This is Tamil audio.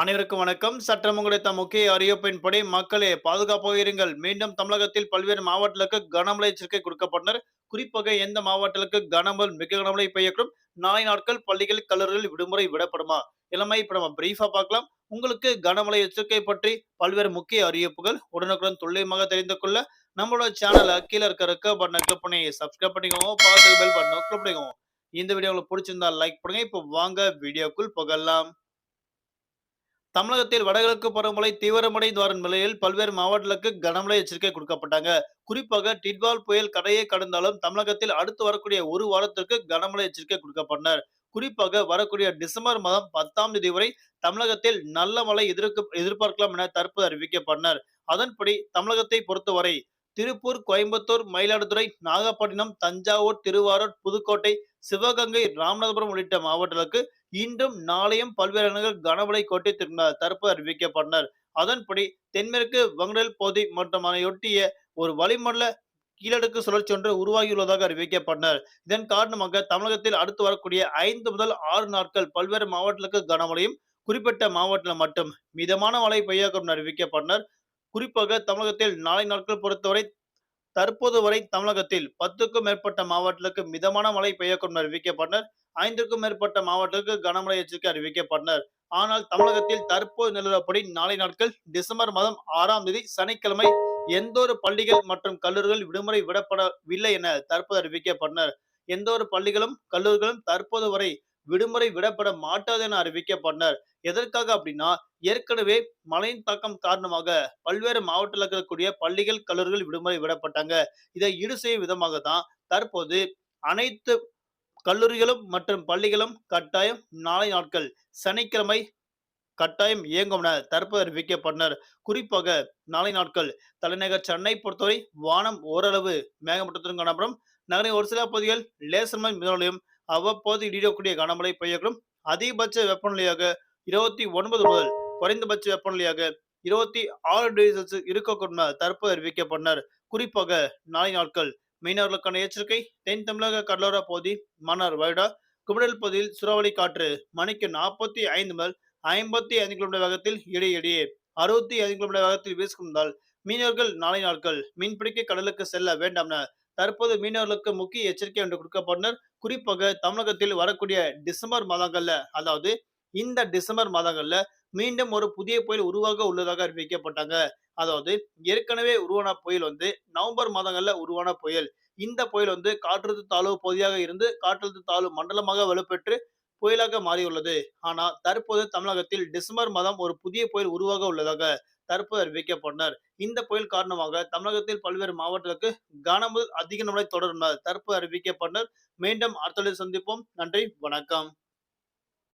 அனைவருக்கும் வணக்கம். சட்டம் கிடைத்த முக்கிய அறிவிப்பின்படி மக்களே பாதுகாப்பாக இருங்கள் மீண்டும் தமிழகத்தில் பல்வேறு மாவட்டங்களுக்கு கனமழை எச்சரிக்கை கொடுக்கப்பட்டனர். குறிப்பாக எந்த மாவட்டங்களுக்கு கனமல் மிக கனமழை பெய்யக்கூடும்? நாளை நாட்கள் பள்ளிகள் கல்லூரிகள் விடுமுறை விடப்படுமா? எல்லாமே இப்ப நம்ம பிரீஃபா பார்க்கலாம். உங்களுக்கு கனமழை எச்சரிக்கை பற்றி பல்வேறு முக்கிய அறிவிப்புகள் உடனுக்குடன் துல்லியமாக தெரிந்து கொள்ள நம்மளோட சேனலை கீழே இருக்க இருக்க பட்டனை கிளிக் பண்ணி சப்ஸ்கிரைப் பண்ணிக்கோங்க. பார்த்து பெல் பட்டனை கிளிக் பண்ணிக்கோங்க. இந்த வீடியோ உங்களுக்கு பிடிச்சிருந்தா லைக் பண்ணுங்க. இப்போ வாங்க வீடியோக்குள் புகழலாம் தமிழகத்தில் வடகிழக்கு பருவமழை தீவிரமடைந்து வரும் நிலையில் பல்வேறு மாவட்டங்களுக்கு கனமழை எச்சரிக்கை கொடுக்கப்பட்டாங்க. குறிப்பாக டிட்வால் புயல் கடையை கடந்தாலும் தமிழகத்தில் அடுத்து வரக்கூடிய ஒரு வாரத்திற்கு கனமழை எச்சரிக்கை கொடுக்கப்பட்டனர். குறிப்பாக வரக்கூடிய டிசம்பர் மாதம் பத்தாம் தேதி வரை தமிழகத்தில் நல்ல மழை எதிர்க்க எதிர்பார்க்கலாம் என தற்போது அறிவிக்கப்பட்டனர். அதன்படி தமிழகத்தை பொறுத்தவரை திருப்பூர் கோயம்புத்தூர் மயிலாடுதுறை நாகப்பட்டினம் தஞ்சாவூர் திருவாரூர் புதுக்கோட்டை சிவகங்கை ராமநாதபுரம் உள்ளிட்ட மாவட்டங்களுக்கு இன்றும் நாளையும் பல்வேறு இடங்கள் கனமழை கொட்டி திரும்பினார் தற்போது அறிவிக்கப்பட்டனர். அதன்படி தென்மேற்கு வங்கடல் பகுதி மற்றும் அதனையொட்டிய ஒரு வளிமண்டல கீழடுக்கு சுழற்சி ஒன்று உருவாகியுள்ளதாக அறிவிக்கப்பட்டனர். இதன் காரணமாக தமிழகத்தில் அடுத்து வரக்கூடிய ஐந்து முதல் ஆறு நாட்கள் பல்வேறு மாவட்டங்களுக்கு கனமழையும் குறிப்பிட்ட மாவட்டத்தில் மட்டும் மிதமான மழை பெய்யக்கூடும் அறிவிக்கப்பட்டனர். குறிப்பாக தமிழகத்தில் நாளை நாட்கள் பொறுத்தவரை தற்போது வரை தமிழகத்தில் பத்துக்கும் மேற்பட்ட மாவட்டங்களுக்கு மிதமான மழை பெய்யக்கூடும் அறிவிக்கப்பட்டனர். ஐந்துக்கும் மேற்பட்ட மாவட்டங்களுக்கு கனமழை எச்சரிக்கை அறிவிக்கப்பட்டனர். ஆனால் தமிழகத்தில் தற்போது நிலவரப்படி நாளை நாட்கள் டிசம்பர் மாதம் ஆறாம் தேதி சனிக்கிழமை எந்த ஒரு பள்ளிகள் மற்றும் கல்லூரிகள் விடுமுறை விடப்படவில்லை என தற்போது அறிவிக்கப்பட்டனர். எந்த ஒரு பள்ளிகளும் கல்லூரிகளும் தற்போது வரை விடுமுறை விடப்பட மாட்டாது என அறிவிக்கப்பட்டனர். எதற்காக அப்படின்னா ஏற்கனவே மழையின் தாக்கம் காரணமாக பல்வேறு மாவட்டத்தில் இருக்கக்கூடிய பள்ளிகள் கல்லூரிகள் விடுமுறை விடப்பட்டாங்க. இதை ஈடு செய்யும் விதமாக தான் தற்போது அனைத்து கல்லூரிகளும் மற்றும் பள்ளிகளும் கட்டாயம் நாளை நாட்கள் சனிக்கிழமை கட்டாயம் இயங்கும் என தற்போது அறிவிக்கப்பட்டனர். குறிப்பாக நாளை நாட்கள் தலைநகர் சென்னை பொறுத்தவரை வானம் ஓரளவு மேகமூட்டத்துடன் காணப்படும். நகரின் ஒரு சில பகுதிகள் லேசர் மழை மிதமலையும் அவ்வப்போது இடியக்கூடிய கனமழை பெய்யக்கூடும். அதிகபட்ச வெப்பநிலையாக இருபத்தி ஒன்பது முதல் குறைந்தபட்ச வெப்பநிலையாக இருபத்தி ஆறு டிகிரி செல்சியஸ் இருக்கக்கூடும் தற்போது அறிவிக்கப்பட்டனர். குறிப்பாக நாளை நாட்கள் மீனவர்களுக்கான எச்சரிக்கை தென் தமிழக கடலோர பகுதி மன்னார் வைடா குமரல் பகுதியில் சுறாவளி காற்று மணிக்கு நாற்பத்தி ஐந்து முதல் ஐம்பத்தி ஐந்து கிலோமீட்டர் வேகத்தில் இடையிடையே அறுபத்தி ஐந்து கிலோமீட்டர் வேகத்தில் வீசுகின்றால் மீனவர்கள் நாளை நாட்கள் மீன்பிடிக்க கடலுக்கு செல்ல வேண்டாம் என தற்போது மீனவர்களுக்கு முக்கிய எச்சரிக்கை என்று கொடுக்கப்பட்டனர். குறிப்பாக தமிழகத்தில் வரக்கூடிய டிசம்பர் மாதங்கள்ல அதாவது இந்த டிசம்பர் மாதங்கள்ல மீண்டும் ஒரு புதிய புயல் உருவாக உள்ளதாக அறிவிக்கப்பட்டாங்க. அதாவது ஏற்கனவே உருவான புயல் வந்து நவம்பர் மாதங்கள்ல உருவான புயல். இந்த புயல் வந்து காற்றழுத்த தாழ்வு பகுதியாக இருந்து காற்றழுத்த தாழ்வு மண்டலமாக வலுப்பெற்று புயலாக மாறியுள்ளது. ஆனால் தற்போது தமிழகத்தில் டிசம்பர் மாதம் ஒரு புதிய புயல் உருவாக உள்ளதாக தற்போது அறிவிக்கப்பட்டனர் இந்த புயல் காரணமாக தமிழகத்தில் பல்வேறு மாவட்டங்களுக்கு கனமுதல் அதிக மழை தொடரும் தற்போது அறிவிக்கப்பட்டனர் மீண்டும் அடுத்த சந்திப்போம். நன்றி. வணக்கம்.